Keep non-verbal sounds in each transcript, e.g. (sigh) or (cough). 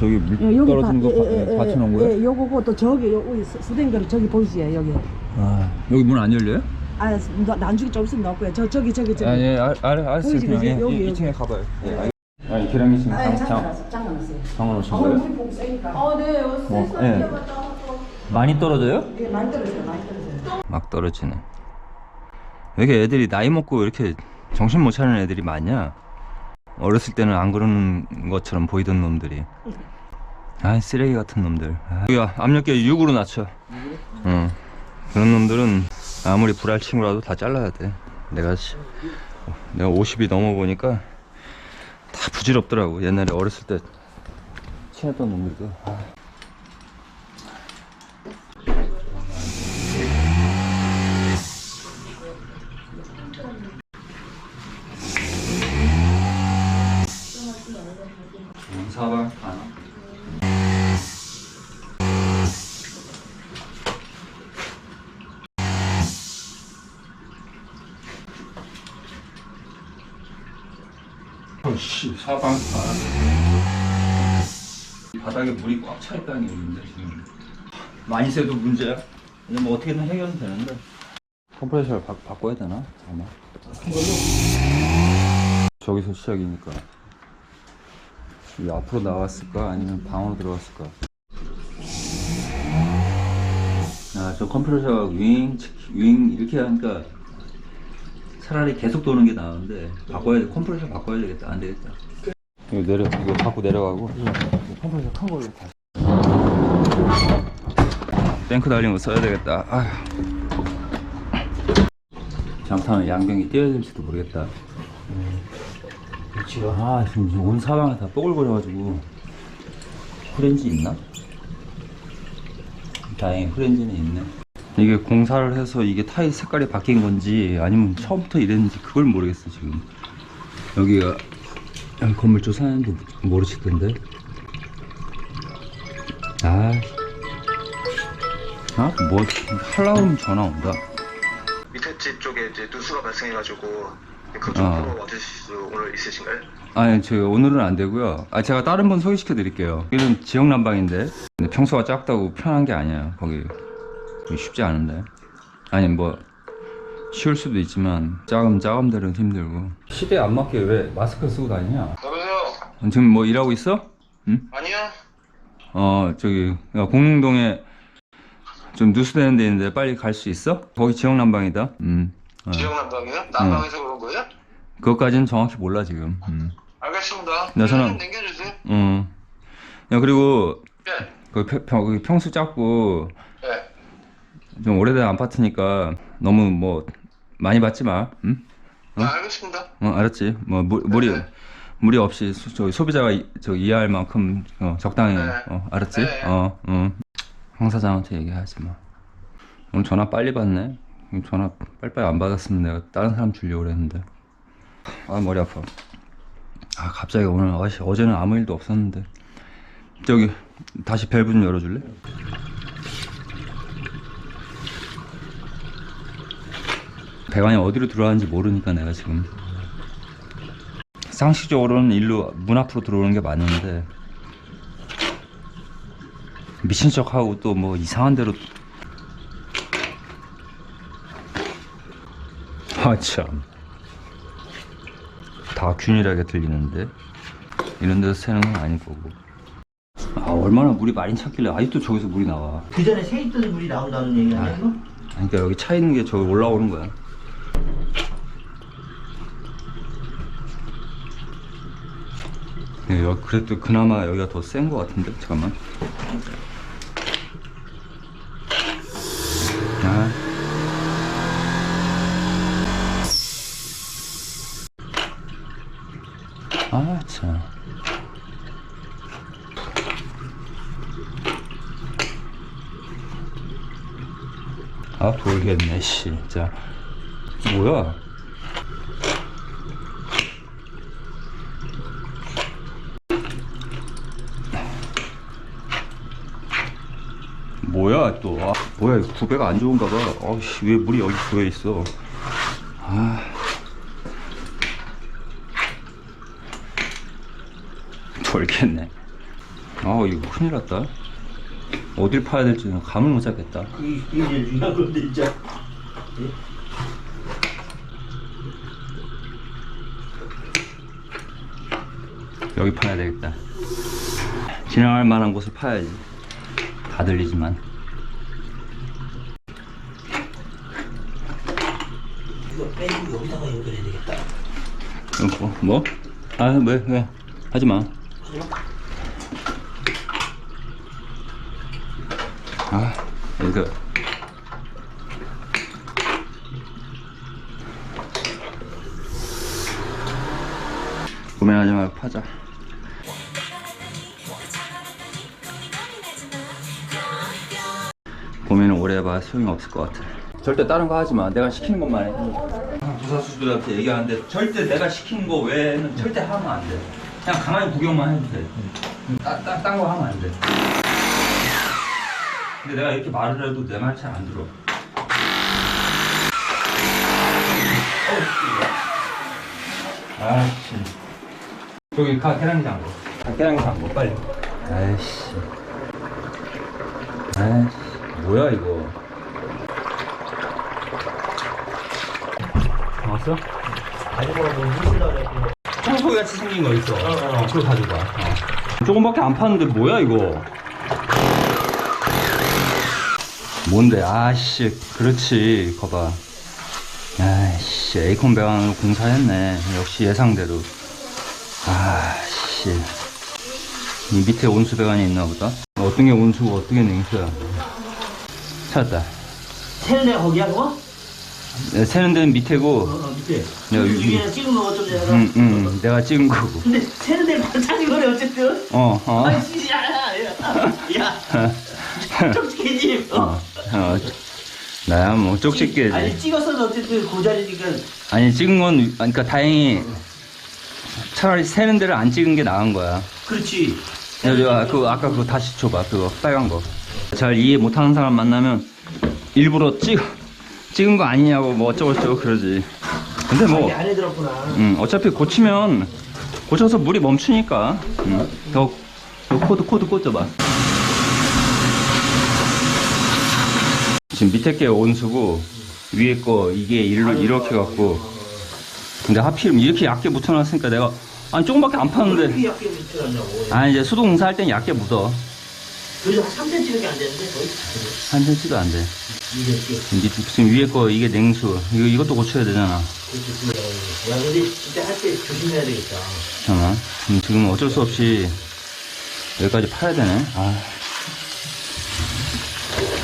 저기 물 예, 여기 떨어지는 다- 거 예, 예, 예, 받쳐놓은 거예요? 예, 요거고 또 저기 요 우리 수- 수댕결 저기 보이시죠 여기. 아, 여기 문 안 열려요? 아 나- 난중에 좀 있으면 넣고요. 저 저기 저기 저기. 아, 예, 알, 알, 알았어요. 보이지, 그냥 보이지? 예, 여기, 이- 여기. 2층에 가봐요. 예, 알- 아니, 계량기 지금 아, 장, 장, 놨어요. 장을 아, 거예요? 보고 세니까. 어, 네. 어, 예. 많이 떨어져요? 예, 많이 떨어져요. 많이 떨어져요. 막 떨어지네. 왜 이렇게 애들이 나이 먹고 이렇게 정신 못 차리는 애들이 많냐? 어렸을 때는 안 그러는 것처럼 보이던 놈들이. 아 쓰레기 같은 놈들. 아, 야 압력계 6으로 낮춰. 응. 그런 놈들은 아무리 불알 친구라도 다 잘라야 돼. 내가 시- 내가 50이 넘어 보니까 다 부질없더라고. 옛날에 어렸을 때 친했던 놈들도. 어씨 사방 하나. 바닥에 물이 꽉 차 있다는 얘기인데 지금 많이 새도 문제야. 뭐 어떻게든 해결은 되는데. 컴프레셔를 바, 바꿔야 되나? 잠깐만. 저기서 시작이니까. 이 앞으로 나왔을까 아니면 방으로 들어갔을까 아저 컴프레셔가 윙, 윙 이렇게 하니까 차라리 계속 도는 게 나은데 바꿔야 돼 컴프레셔 바꿔야 되겠다 안 되겠다 이거 내려 이거 갖고 내려가고 컴프레셔 큰 걸로 다시 탱크 달린 거 써야 되겠다 아휴 잘못하면 양병이 뛰어야 될지도 모르겠다 그렇지요. 아, 지금 온 사방에 다 뽀글거려가지고. 프렌지 있나? 다행히 프렌지는 있네. 이게 공사를 해서 이게 타일 색깔이 바뀐 건지 아니면 처음부터 이랬는지 그걸 모르겠어, 지금. 여기가, 여기 건물 조사하는데 모르시던데. 아, 아, 뭐, 하면 전화 온다. 밑에 집 쪽에 이제 누수가 발생해가지고 그쪽 아. 와주실 수 오늘 있으신가요? 아니, 저 오늘은 안 되고요. 아, 제가 다른 분 소개시켜 드릴게요. 여기는 지역 난방인데 평소가 작다고 편한 게 아니야. 거기 쉽지 않은데. 아니 뭐 쉬울 수도 있지만 작은 작은들은 힘들고. 시대에 안 맞게 왜 마스크 쓰고 다니냐? 여보세요? 지금 뭐 일하고 있어? 응? 아니요? 어 저기 야, 공릉동에 좀 누수되는 데 있는데 빨리 갈 수 있어? 거기 지역 난방이다. 음. 어. 지역 난방이요? 난방에서 그런 거예요? 그것까지는 정확히 몰라 지금. 음. 알겠습니다 네, 저는- 좀 남겨주세요 음. 야 그리고 네 그 평, 평, 평수 네. 좀 오래된 아파트니까 너무 뭐 많이 받지 마. 응? 아, 알겠습니다 어, 알았지? 뭐 무, 무리 네. 무리 없이 소, 저기 소비자가 이, 저 이해할 만큼 어, 적당히 네. 어, 알았지? 네. 어, 응. 황 사장한테 얘기하지 마. 오늘 전화 빨리 받네. 전화 빨리빨리 안 받았으면 내가 다른 사람 주려고 그랬는데. 아 머리 아파. 아 갑자기 오늘 어제는 아무 일도 없었는데. 저기 다시 밸브 좀 열어줄래? 배관이 어디로 들어가는지 모르니까 내가 지금 상식적으로는 일로 문 앞으로 들어오는 게 맞는데 미친 척하고 또 뭐 이상한 데로 (laughs) 아참 다 균일하게 들리는데 이런 데서 새는 건 아닐 거고 아 얼마나 물이 많이 찼길래 아직도 저기서 물이 나와 그 전에 새 있던 물이 나온다는 얘기 아니야 이거? 그러니까 여기 차 있는 게 저기 올라오는 거야. 여- 그래도 그나마 여기가 더센거 같은데 잠깐만. 아. 아, 참. 아 돌겠네 씨 진짜 뭐야 뭐야 또? 아, 뭐야 이거 구배가 안 좋은가 봐. 아씨 왜 물이 여기 고여 있어? 아. 돌겠네. 아 이거 큰일 났다. 어딜 파야 될지는 감을 못 잡겠다. 이, 이게 제일 중요한 건데, 진짜. 여기 파야 되겠다. 지나갈 만한 곳을 파야지 다 들리지만 이거 빼고 여기다가 연결해야 되겠다. 어, 뭐? 아, 왜, 왜? 하지 마. 아, 이거. 고민하지 말고 파자. 오래 해봐 소용이 없을 것 같아. 절대 다른 거 하지 마. 내가 시키는 것만 해. 부사수들한테 얘기하는데 절대 내가 시키는 거 외에는 절대 하면 안 돼. 그냥 가만히 구경만 해도 돼. 딴거 하면 안 돼. 근데 내가 이렇게 말을 해도 내 말 잘 안 들어. 아씨. 저기 가 계량기 잠궈. 가 계량기 잠궈 빨리. 아이씨. 아이씨. 뭐야 이거. 왔어? 가지고 뭐 무실라 그랬고. 청소기 같이 생긴 거 있어. 어, 그거 가져가. 조금밖에 안 파는데 뭐야 이거? 뭔데? 아씨, 그렇지. 거봐. 아씨, 에이콘 배관으로 공사했네. 역시 예상대로. 아씨. 이 밑에 온수 배관이 있나 보다. 어떤 게 온수고 어떤 게 냉수야. 찾았다. 새는 데가 거기야, 그거? 네, 새는 데는 밑에고, 어, 어, 밑에. 야, 이 이- 위에 찍은 거 어쩜 내가. 응, 응, 내가 찍은 거고. 근데 새는 데를 반찬인 거네, 어쨌든. 어, 어. 아이씨, 야, 야, 야. 야. 쪽지게지. 어, 어. 어, 나야 뭐 아니, 쪽집게지. 찍었어도 어쨌든 그 자리니까. 아니 찍은 건 그러니까 다행히 차라리 새는 데를 안 찍은 게 나은 거야. 그렇지. 여기 아, 그 아까 그거 다시 줘봐 그거 빨간 거. 잘 이해 못하는 사람 만나면 일부러 찍 찍은 거 아니냐고 뭐 어쩌고 저쩌고 그러지. 근데 뭐 안에 들었구나. 음, 어차피 고치면 고쳐서 물이 멈추니까 음, 더, 더 코드 코드 꽂아봐 지금 밑에 게 온수고 위에 거 이게 일로 이렇게 갖고 근데 하필 이렇게 얇게 묻혀놨으니까 내가 아니 조금밖에 안왜 파는데 이렇게 얇게 묻혀놨냐고. 아니 이제 수도 공사할 땐 얇게 묻어 그래도 한 3cm밖에 안 되는데, 거의. 한 cm도 안 돼 이게 이렇게. 지금 위에 거 이게 냉수 이거, 이것도 고쳐야 되잖아 그렇게 들어가고. 야, 근데 진짜 할 때 조심해야 되겠다. 잠깐만 음, 지금 어쩔 수 없이 여기까지 파야 되네 아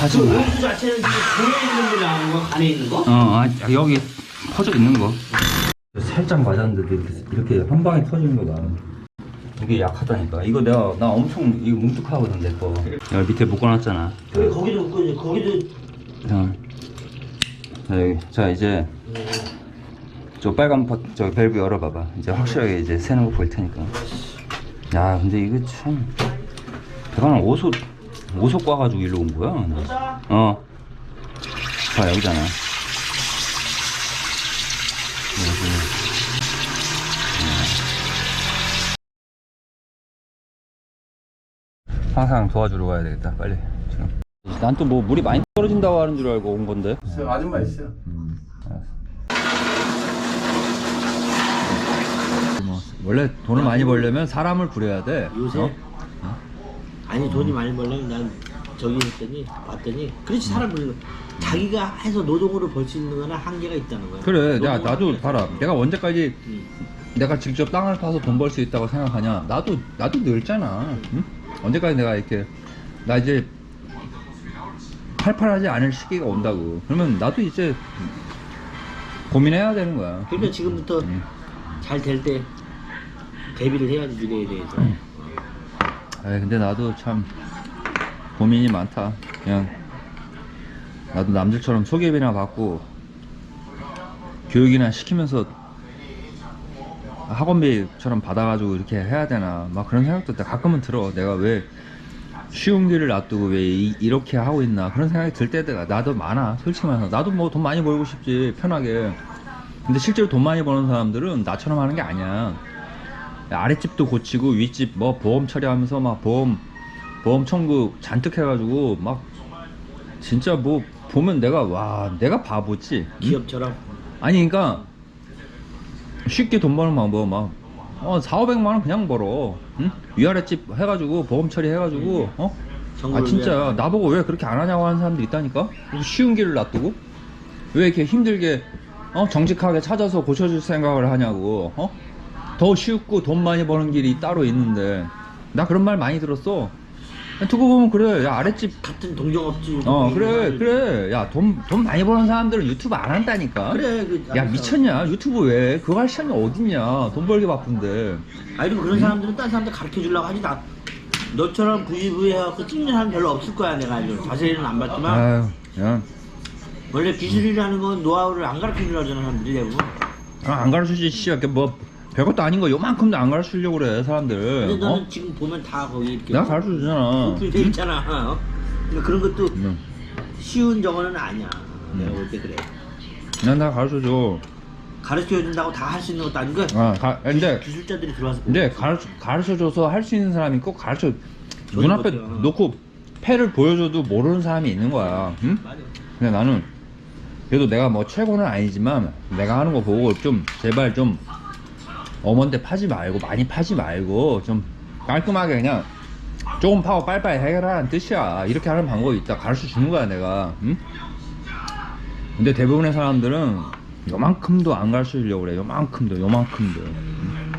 하지 그마 온수 자체는 지금 공에 있는 거 나오는 거, 간에 있는 거? 어, 아, 여기 퍼져 있는 거. 살짝 맞았는데 이렇게, 이렇게 한 방에 터지는 거다. 이게 약하다니까. 이거 내가, 나 엄청, 이거 뭉툭하거든, 내 거. 여기 밑에 묶어놨잖아. 왜 거기도 이제 거기도 자, 자, 여기. 자, 이제, 저 빨간 버, 저 밸브 열어봐봐. 이제 확실하게 이제 새는 거 보일 테니까. 야, 근데 이거 참. 배관을 오소, 오소 꽈가지고 일로 온 거야? 나. 어. 봐, 여기잖아. 항상 도와주러 가야 되겠다, 빨리. 지금. 난 또 뭐 물이 많이 떨어진다고 하는 줄 알고 온 건데. 아줌마 있어요. 뭐, 원래 돈을 많이 벌려면 사람을 부려야 돼. 요새 어? 아니 돈이 많이 벌려면 난 저기 했더니 봤더니 그렇지 사람 불러 자기가 해서 노동으로 벌 수 있는 거나 한계가 있다는 거야 그래, 야, 노동을 나도 하면 봐라. 내가 언제까지 응. 내가 직접 땅을 파서 돈 벌 수 있다고 생각하냐? 나도 나도 늙잖아. 응? 언제까지 내가 이렇게 나 이제 팔팔하지 않을 시기가 온다고. 그러면 나도 이제 고민해야 되는 거야. 그러니까 지금부터 응. 잘될 때 대비를 해야지 미래에 대해서 아 근데 나도 참 고민이 많다. 그냥 나도 남들처럼 소개비나 받고 교육이나 시키면서 학원비처럼 받아가지고 이렇게 해야 되나 막 그런 생각도 나 가끔은 들어. 내가 왜 쉬운 길을 놔두고 왜 이, 이렇게 하고 있나 그런 생각이 들 때가 나도 많아. 솔직히 말해서 나도 뭐 돈 많이 벌고 싶지 편하게. 근데 실제로 돈 많이 버는 사람들은 나처럼 하는 게 아니야. 아랫집도 고치고 윗집 뭐 보험 처리하면서 막 보험 보험 청구 잔뜩 해가지고 막 진짜 뭐 보면 내가 와 내가 바보지 응? 기업처럼 아니 그러니까 쉽게 돈 버는 방법 막 어, 4, 500만 원 그냥 벌어. 응? 위아래 집 해가지고 보험 처리 해가지고 어? 아 진짜 나보고 왜 그렇게 안 하냐고 하는 사람들 있다니까. 쉬운 길을 놔두고 왜 이렇게 힘들게 어 정직하게 찾아서 고쳐줄 생각을 하냐고. 어? 더 쉽고 돈 많이 버는 길이 따로 있는데 나 그런 말 많이 들었어. 두고 보면 그래. 야 아랫집 같은 동종업주 어 그래 그래. 야 돈 돈 많이 버는 사람들은 유튜브 안 한다니까. 그래 그, 야 알겠어. 미쳤냐? 유튜브 왜? 그거 할 시간이 어딨냐? 돈 벌기 바쁜데. 아니 그리고 그런 사람들은 딴 사람들 가르쳐 주려고 하지 나 너처럼 부지부지 해갖고 찍는 사람 별로 없을 거야 내가 알죠 자세히는 안 봤지만. 아유 야, 원래 기술이라는 건 노하우를 안 가르쳐 주려고 하잖아 사람들이 대부분. 아, 안 가르쳐 주지 씨야. 뭐 별것도 아닌 거 요만큼도 안 가르치려고 그래 사람들 근데 너는 어? 지금 보면 다 거기 이렇게 내가 가르쳐 주잖아 오픈돼 있잖아 어? 그러니까 그런 것도 응. 쉬운 저거는 아니야 내가 음. 볼때 그래 난나 가르쳐 줘 가르쳐 준다고 다 할 수 있는 것도 아니고 아 가, 근데 기술자들이 들어와서 근데 가르쳐 가르쳐 줘서 할 수 있는 사람이 꼭 가르쳐 저도 눈앞에 그렇죠. 놓고 패를 보여줘도 모르는 사람이 있는 거야 응? 맞아 근데 나는 그래도 내가 뭐 최고는 아니지만 내가 하는 거 보고 좀 제발 좀 어먼데 파지 말고 많이 파지 말고 좀 깔끔하게 그냥 조금 파고 빨리빨리 해결하라는 뜻이야. 이렇게 하는 방법이 있다. 가르쳐 주는 거야 내가. 응? 근데 대부분의 사람들은 요만큼도 안 가르쳐 주려고 그래. 요만큼도 요만큼도. 응?